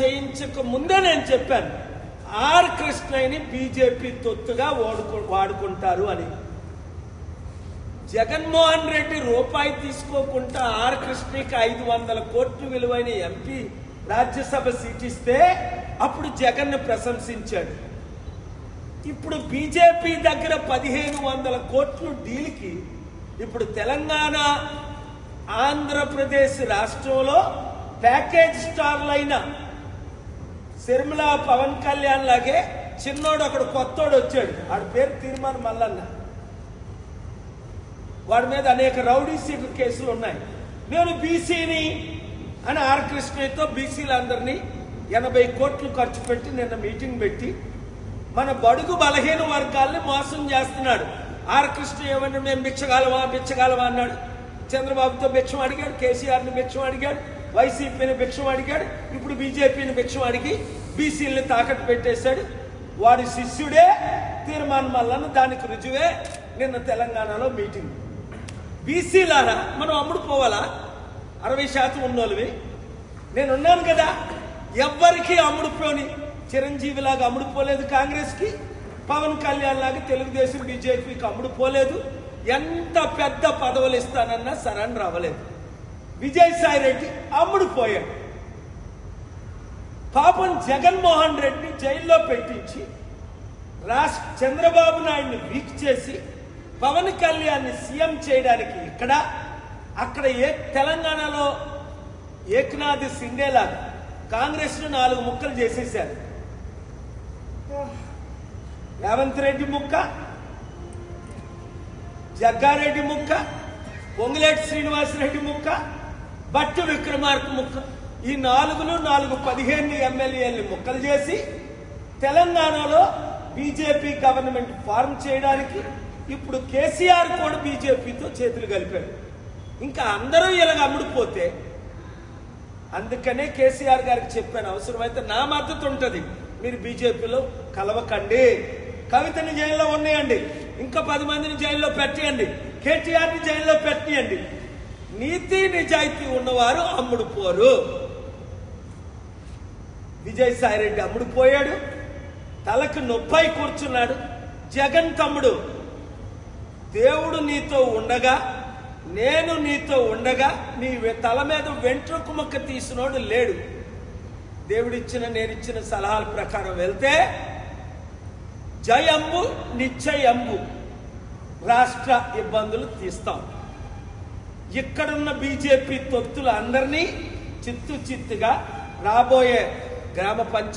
చేయించక ముందే నేను చెప్పాను. ఆర్ కృష్ణయ్యని బీజేపీ తొత్తుగా వాడుకు వాడుకుంటారు అని. జగన్మోహన్ రెడ్డి రూపాయి తీసుకోకుండా ఆర్ కృష్ణకి ఐదు వందల కోట్లు విలువైన ఎంపీ రాజ్యసభ సీట్ ఇస్తే అప్పుడు జగన్ను ప్రశంసించాడు. ఇప్పుడు బీజేపీ దగ్గర పదిహేను వందల కోట్లు డీల్కి ఇప్పుడు తెలంగాణ ఆంధ్రప్రదేశ్ రాష్ట్రంలో ప్యాకేజ్ స్టార్లైన శర్మిల పవన్ కళ్యాణ్ లాగే చిన్నోడు అక్కడ కొత్తోడు వచ్చాడు. వాడి పేరు తీర్మాన్ మల్లన్న. వాడి మీద అనేక రౌడీ సీట్ కేసులు ఉన్నాయి. నేను బీసీని అని ఆర్ కృష్ణయ్యతో బీసీలందరినీ ఎనభై కోట్లు ఖర్చు పెట్టి నిన్న మీటింగ్ పెట్టి మన బడుగు బలహీన వర్గాల్ని మోసం చేస్తున్నాడు. ఆర్ కృష్ణ ఏమన్నా మేము బిచ్చగలవా బిచ్చగలవా అన్నాడు. చంద్రబాబుతో బిచ్చం అడిగాడు కేసీఆర్ని బిచ్చం అడిగాడు. వైసీపీని భిక్షం అడిగాడు ఇప్పుడు బీజేపీని భిక్షం అడిగి బీసీలని తాకట్టు పెట్టేశాడు. వాడి శిష్యుడే తీర్మాన్ మల్లన్న దానికి రుజువే నిన్న తెలంగాణలో మీటింగ్. బీసీలారా మనం అమ్ముడు పోవాలా? అరవై శాతం ఉన్నోళ్ళవి. నేను ఉన్నాను కదా ఎవ్వరికీ అమ్ముడుపోని చిరంజీవిలాగా అమ్ముడుపోలేదు కాంగ్రెస్కి పవన్ కళ్యాణ్ లాగా తెలుగుదేశం బీజేపీకి అమ్ముడుపోలేదు ఎంత పెద్ద పదవులు ఇస్తానన్నా సరెండర్ రావలేదు. విజయసాయి రెడ్డి అమ్ముడుపోయాడు పాపం జగన్మోహన్ రెడ్డిని జైల్లో పెట్టించి రాష్ట్ర చంద్రబాబు నాయుడిని వీక్ చేసి పవన్ కళ్యాణ్ని సీఎం చేయడానికి ఇక్కడ అక్కడ ఏ తెలంగాణలో ఏకనాథ్ సిండేలా కాంగ్రెస్ను నాలుగు ముక్కలు చేసేశారు. రేవంత్ రెడ్డి ముక్క జగ్గారెడ్డి ముక్క పొంగులేటి శ్రీనివాసరెడ్డి ముక్క బట్టు విక్రమార్క ముక్క. ఈ నాలుగును నాలుగు పదిహేను ఎమ్మెల్యేలు ముక్కలు చేసి తెలంగాణలో బీజేపీ గవర్నమెంట్ ఫార్మ్ చేయడానికి ఇప్పుడు కేసీఆర్ కూడా బీజేపీతో చేతులు కలిపాడు. ఇంకా అందరూ ఇలాగ అమ్ముడుపోతే అందుకనే కేసీఆర్ గారికి చెప్పాను అవసరమైతే నా మద్దతు ఉంటుంది. మీరు బీజేపీలో కలవకండి. కవితని జైల్లో ఉన్నాయండి. ఇంకా పది మందిని జైల్లో పెట్టేయండి. కేటీఆర్ని జైల్లో పెట్టియండి నీతి నిజాయితీ ఉన్నవారు అమ్ముడు పోరు. విజయసాయి రెడ్డి అమ్ముడు పోయాడు. తలకు నొప్పై కూర్చున్నాడు. జగన్ తమ్ముడు దేవుడు నీతో ఉండగా నేను నీతో ఉండగా నీ తల మీద వెంట్రుకు మొక్క తీసినోడు లేడు. దేవుడిచ్చిన నేనిచ్చిన సలహాల ప్రకారం వెళ్తే జయంబు నిశ్చయంబు రాష్ట్ర ఇబ్బందులు తీస్తాం. ఇక్కడున్న బీజేపీ తొత్తులు అందరినీ చిత్తు చిత్తుగా రాబోయే గ్రామ పంచాయతీ